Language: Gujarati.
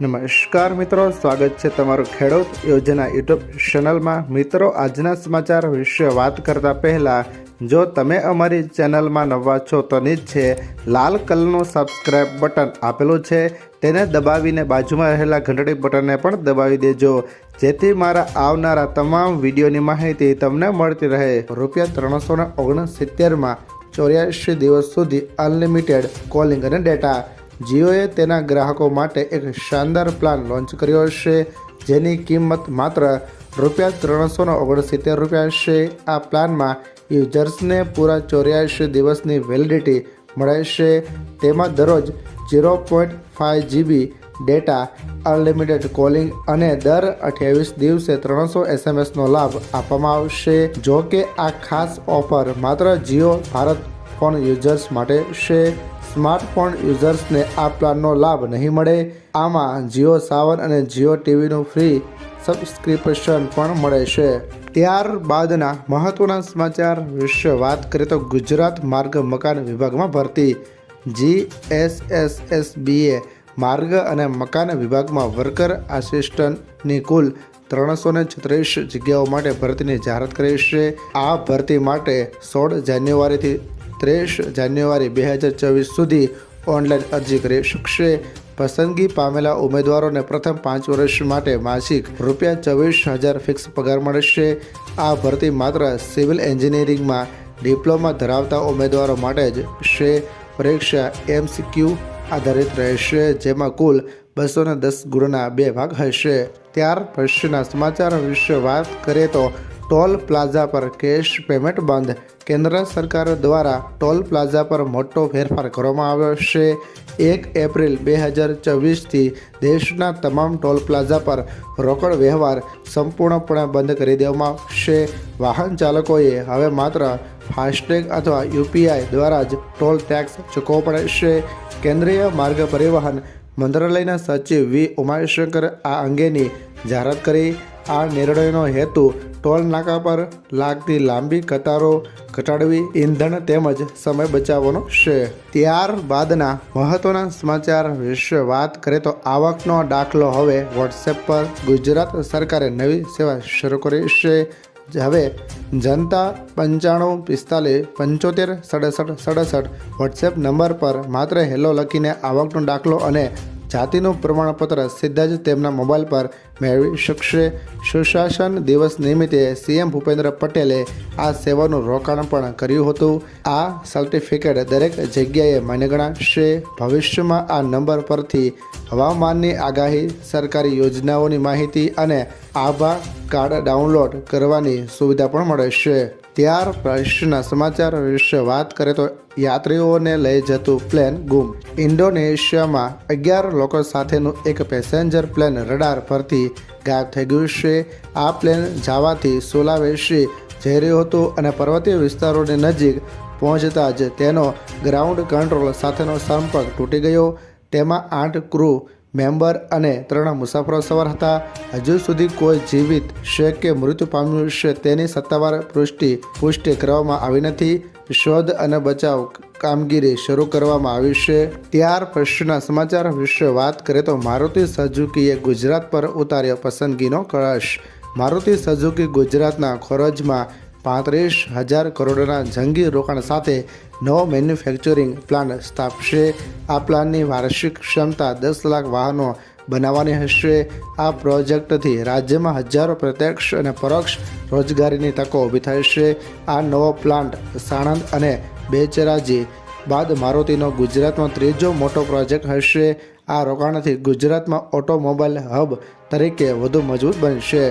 નમસ્કાર મિત્રો, સ્વાગત છે તમારું ખેડૂત યોજના યુટ્યુબ ચેનલમાં. મિત્રો, આજના સમાચાર વિશે વાત કરતા પહેલાં, જો તમે અમારી ચેનલમાં નવા છો, તો નીચે લાલ કલરનું સબસ્ક્રાઇબ બટન આપેલું છે. તેને દબાવીને બાજુમાં રહેલા ઘંટડી બટનને પણ દબાવી દેજો, જેથી મારા આવનારા તમામ વિડીયોની માહિતી તમને મળતી રહે. રૂપિયા ત્રણસો ને ઓગણસિત્તેરમાં ચોર્યાસી દિવસ સુધી અનલિમિટેડ કોલિંગ અને ડેટા જીઓએ તેના ગ્રાહકો માટે એક શાનદાર પ્લાન લોન્ચ કર્યો છે જેની કિંમત માત્ર રૂપિયા ત્રણસો ઓગણસિત્તેર રૂપિયા છે આ પ્લાનમાં યુઝર્સને પૂરા ચોર્યાસી દિવસની વેલિડિટી મળે છે. તેમાં દરરોજ zero point five GB data, unlimited calling અને દર અઠ્યાવીસ દિવસે ત્રણસો એસએમએસનો લાભ આપવામાં આવશે. જો કે આ ખાસ ઓફર માત્ર જીઓ, ભારત ફોન યુઝર્સ માટે છે. સ્માર્ટફોન યુઝર્સને આ પ્લાનનો લાભ નહીં મળે. આમાં જીઓ સાવન અને જીઓ ટીવીનું ફ્રી સબસ્ક્રિપ્શન પણ મળે છે. ત્યારબાદના મહત્વના સમાચાર વિશે વાત કરીએ તો ગુજરાત માર્ગ મકાન વિભાગમાં ભરતી. G S S S B માર્ગ અને મકાન વિભાગમાં વર્કર આસિસ્ટન્ટની કુલ ત્રણસો ને છત્રીસ જગ્યાઓ માટે ભરતીની જાહેરાત કરી છે. આ ભરતી માટે સોળ જાન્યુઆરીથી ત્રીસ જાન્યુઆરી બે હજાર ચોવીસ સુધી ઓનલાઈન અરજી કરી શકશે. પસંદગી પામેલા ઉમેદવારોને પ્રથમ પાંચ વર્ષ માટે માસિક રૂપિયા ચોવીસ હજાર ફિક્સ પગાર મળશે. આ ભરતી માત્ર સિવિલ એન્જિનિયરિંગમાં ડિપ્લોમા ધરાવતા ઉમેદવારો માટે જ છે. પરીક્ષા એમસીક્યુ આધારિત રહેશે, જેમાં કુલ બસો દસ ગુણના બે ભાગ હશે. ત્યાર પછીના સમાચાર વિશે વાત કરીએ તો ટોલ પ્લાઝા પર કેશ પેમેન્ટ બંધ. કેન્દ્ર સરકાર દ્વારા ટોલ પ્લાઝા પર મોટો ફેરફાર કરવામાં આવ્યો છે. એક એપ્રિલ બે હજાર ચોવીસથી દેશના તમામ ટોલ પ્લાઝા પર રોકડ વ્યવહાર સંપૂર્ણપણે બંધ કરી દેવામાં આવશે. વાહન ચાલકોએ હવે માત્ર ફાસ્ટેગ અથવા યુપીઆઈ દ્વારા જ ટોલ ટેક્સ ચૂકવવો પડશે કેન્દ્રીય માર્ગ પરિવહન મંત્રાલયના સચિવ વી. ઉમાશંકર આ અંગેની જાહેરાત કરી. આ નિર્ણયનો હેતુ ટોલ નાકા પર લાગતી લાંબી કતારો ઘટાડવી, ઈંધણ તેમજ સમય બચાવવાનો છે. ત્યારબાદના મહત્વના સમાચાર વિશે વાત કરીએ તો આવકનો દાખલો હવે વોટ્સએપ પર ગુજરાત સરકારે નવી સેવા શરૂ કરી છે. હવે જનતા પંચાણું પિસ્તાલીસ પંચોતેર સડસઠ સડસઠ વોટ્સએપ નંબર પર માત્ર હેલો લખીને આવકનો દાખલો અને જાતિનું પ્રમાણપત્ર સીધા જ તેમના મોબાઈલ પર મેળવી શકશે. સુશાસન દિવસ નિમિત્તે સીએમ ભૂપેન્દ્ર પટેલે આ સેવાનું રોકાણ પણ કર્યું હતું. આ સર્ટિફિકેટ દરેક જગ્યાએ માન્ય ગણાશે. ભવિષ્યમાં આ નંબર પરથી હવામાનની આગાહી, સરકારી યોજનાઓની માહિતી અને આભા કાર્ડ ડાઉનલોડ કરવાની સુવિધા પણ મળશે. ત્યાર પછીના સમાચાર વિશે વાત કરીએ તો યાત્રીઓને લઈ જતું પ્લેન ગુમ. ઇન્ડોનેશિયામાં અગિયાર લોકો સાથેનું એક પેસેન્જર પ્લેન રડાર પરથી ગાયબ થઈ ગયું છે આ પ્લેન જાવાથી સોલાવેશી જઈ રહ્યું હતું અને પર્વતીય વિસ્તારોની નજીક પહોંચતા જ તેનો ગ્રાઉન્ડ કંટ્રોલ સાથેનો સંપર્ક તૂટી ગયો. તેમાં આઠ ક્રૂ મેમ્બર અને ત્રણ મુસાફરો સવાર હતા. હજુ સુધી કોઈ જીવિત છે કે મૃત્યુ પામ્યું છે તેની સત્તાવાર પુષ્ટિ પુષ્ટિ કરવામાં આવી નથી. શોધ અને બચાવ કામગીરી શરૂ કરવામાં આવી છે. ત્યાર પછીના સમાચાર વિશે વાત કરીએ તો મારુતિ સઝુકીએ ગુજરાત પર ઉતાર્યો પસંદગીનો કળશ. મારુતિ સઝુકી ગુજરાતના ખોરજમાં પાંત્રીસ હજાર કરોડના જંગી રોકાણ સાથે નવો મેન્યુફેક્ચરિંગ પ્લાન્ટ સ્થાપશે. આ પ્લાનની વાર્ષિક ક્ષમતા દસ લાખ વાહનો બનાવવાની હશે આ પ્રોજેક્ટથી રાજ્યમાં હજારો પ્રત્યક્ષ અને પરોક્ષ રોજગારીની તકો ઊભી થશે આ નવો પ્લાન્ટ સાણંદ અને બેચરાજી બાદ મારુતિનો ગુજરાતમાં ત્રીજો મોટો પ્રોજેક્ટ હશે. આ રોકાણથી ગુજરાતમાં ઓટોમોબાઈલ હબ તરીકે વધુ મજબૂત બનશે.